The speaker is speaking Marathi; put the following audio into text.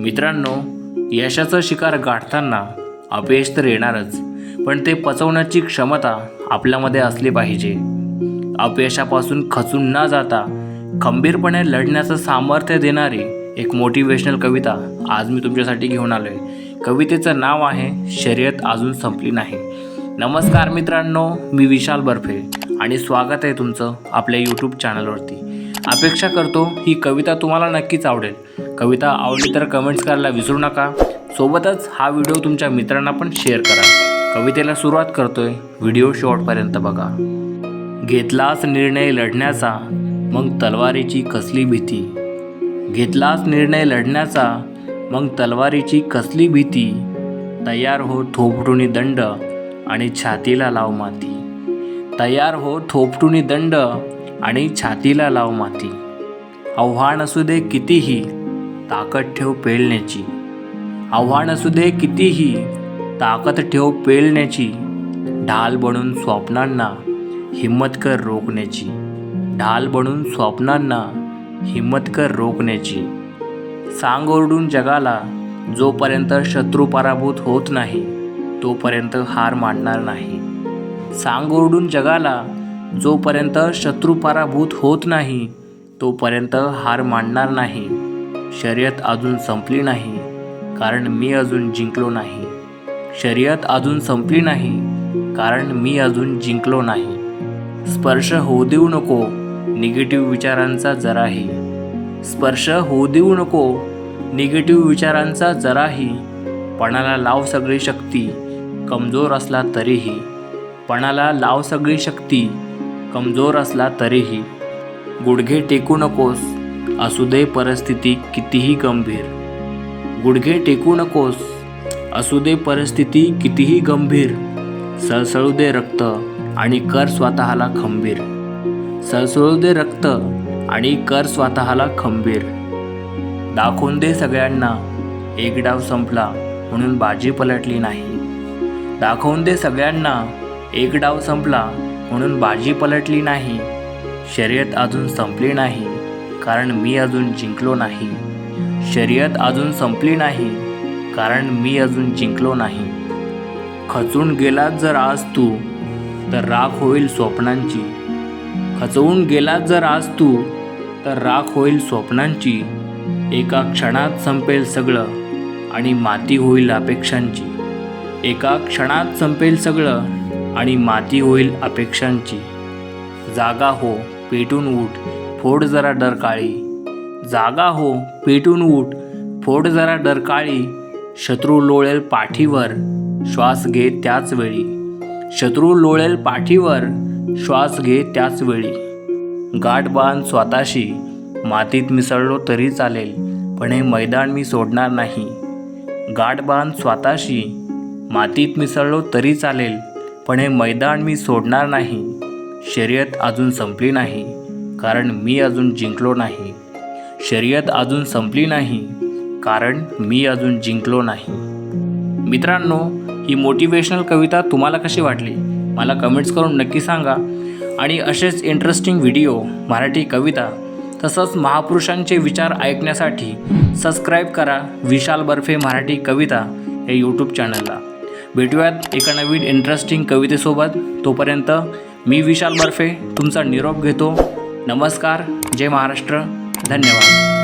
मित्रांनो यशाचा शिकार गाठताना अपयश तर येणारच पण ते पचवण्याची क्षमता आपल्यामध्ये असली पाहिजे. अपयशापासून खचून न जाता खंबीरपणे लढण्याचं सामर्थ्य देणारी एक मोटिवेशनल कविता आज मी तुमच्यासाठी घेऊन आलो आहे कवितेचं नाव आहे शर्यत अजून संपली नाही. नमस्कार मित्रांनो मी विशाल बर्फे आणि स्वागत आहे तुमचं आपल्या यूट्यूब चॅनलवरती अपेक्षा करतो ही कविता तुम्हाला नक्कीच आवडेल. कविता आवडली तर कमेंट्स करायला विसरू नका. सोबतच हा व्हिडिओ तुमच्या मित्रांना पण शेअर करा. कवितेला सुरुवात करतोय. व्हिडिओ शेवटपर्यंत बघा. घेतलाच निर्णय लढण्याचा मग तलवारीची कसली भीती? घेतलाच निर्णय लढण्याचा मग तलवारीची कसली भीती? तयार हो थोपटुनी दंड आणि छातीला लाव माती. तयार हो थोपटुनी दंड आणि छातीला लाव माती. आव्हान असू दे कितीही ताकद ठेव पेलण्याची. आव्हान असू दे कितीही ताकद ठेव पेलण्याची. ढाल बनून स्वप्नांना हिम्मत कर रोखण्याची. ढाल बनून स्वप्नांना हिम्मत कर रोखण्याची. सांग ओरडून जगाला जोपर्यंत शत्रू पराभूत होत नाही तोपर्यंत हार मानणार नाही. सांग ओरडून जगाला जोपर्यंत शत्रू पराभूत होत नाही तोपर्यंत हार मानणार नाही. शर्यत अजून संपली नाही कारण मी अजून जिंकलो नाही. शर्यत अजून संपली नाही कारण मी अजून जिंकलो नाही. स्पर्श होऊ देऊ नको निगेटिव्ह विचारांचा जराही स्पर्श होऊ देऊ नको निगेटिव्ह विचारांचा जराही पणाला लाव सगळी शक्ती कमजोर असला तरीही पणाला लाव सगळी शक्ती कमजोर असला तरीही गुडघे टेकू नकोस असू दे परिस्थिती कितीही गंभीर. गुडघे टेकू नकोस. असू दे परिस्थिती कितीही गंभीर. सळसळू दे रक्त आणि कर स्वतःला खंबीर. सळसळू दे रक्त आणि कर स्वतःला खंबीर. दाखवून दे सगळ्यांना एक डाव संपला म्हणून बाजी पलटली नाही. दाखवून दे सगळ्यांना एक डाव संपला म्हणून बाजी पलटली नाही. शर्यत अजून संपली नाही. कारण मी अजून जिंकलो नाही. शर्यत अजून संपली नाही कारण मी अजून जिंकलो नाही. खचून गेलात जर आज तू तर राख होईल स्वप्नांची. खचवून गेलात जर आज तू तर राख होईल स्वप्नांची. एका क्षणात संपेल सगळं आणि माती होईल अपेक्षांची. एका क्षणात संपेल सगळं आणि माती होईल अपेक्षांची. जागा हो पेटून उठ. फोड जरा डरकाळी जागा हो पेटून उठ फोड जरा डरकाळी शत्रू लोळेल पाठीवर श्वास घे त्याच वेळी. शत्रू लोळेल पाठीवर श्वास घे त्याच वेळी. गाठ बांध स्वतःशी मातीत मिसळलो तरी चालेल पण हे मैदान मी सोडणार नाही. गाठ बांध स्वतःशी मातीत मिसळलो तरी चालेल पण हे मैदान मी सोडणार नाही. शर्यत अजून संपली नाही. कारण मी अजून जिंकलो नाही. शर्यत अजून संपली नाही कारण मी अजून जिंकलो नाही. मित्रांनो ही मोटिवेशनल कविता तुम्हाला कशी वाटली? मला कमेंट्स करून नक्की सांगा. आणि असेच इंटरेस्टिंग व्हिडिओ मराठी कविता तसंच महापुरुषांचे विचार ऐकण्यासाठी सबस्क्राईब करा विशाल बर्फे मराठी कविता या यूट्यूब चॅनलला भेटूयात एका नवीन इंटरेस्टिंग कवितेसोबत. तोपर्यंत मी विशाल बर्फे तुमचा निरोप घेतो. नमस्कार जय महाराष्ट्र धन्यवाद.